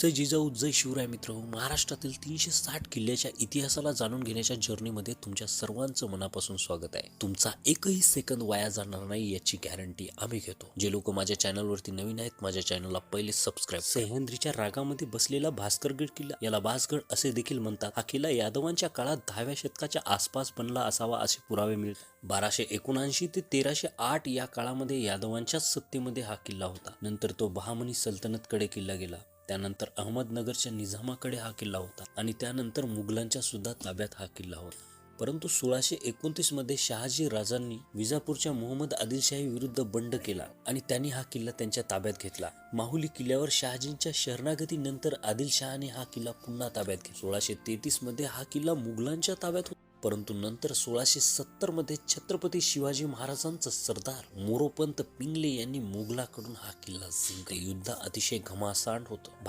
जय जिजाऊ जय शिवराय मित्र. महाराष्ट्रातील तीनशे साठ किल्ल्याच्या इतिहासाला जाणून घेण्याच्या जर्नीमध्ये तुमच्या सर्वांचं मनापासून स्वागत आहे. तुमचा एकही सेकंद वाया जाणार नाही याची गॅरंटी आम्ही घेतो. जे लोक माझ्या चॅनलवरती नवीन आहेत माझ्या चॅनलला पहिले सबस्क्राईब सह्याद्रीच्या रागामध्ये बसलेला भास्करगड किल्ला याला भासगड असे देखील म्हणतात. हा किल्ला यादवांच्या काळात दहाव्या शतकाच्या आसपास बनला असावा असे पुरावे मिळतात. बाराशे एकोणऐंशी ते तेराशे आठ या काळामध्ये यादवांच्याच सत्तेमध्ये हा किल्ला होता. नंतर तो बहामनी सल्तनतकडे किल्ला गेला. त्यानंतर अहमदनगरच्या निझामाकडे हा किल्ला होता आणि त्यानंतर मुघलांच्या सुद्धा ताब्यात हा किल्ला होता. परंतु सोळाशे एकोणतीसमध्ये शहाजी राजांनी विजापूरच्या मोहम्मद आदिलशाही विरुद्ध बंड केला आणि त्यांनी हा किल्ला त्यांच्या ताब्यात घेतला. माहुली किल्ल्यावर शहाजींच्या शरणागतीनंतर आदिलशहाने हा किल्ला पुन्हा ताब्यात घेतला. सोळाशे तेहतीसमध्ये हा किल्ला मुघलांच्या ताब्यात होता. परंतु नंतर सोळाशे सत्तरमध्ये छत्रपती शिवाजी महाराजांचा सरदार मोरोपंत पिंगले यांनी मुघलाकडून हा किल्ला जिंकला. युद्ध अतिशय घमासांड होतं.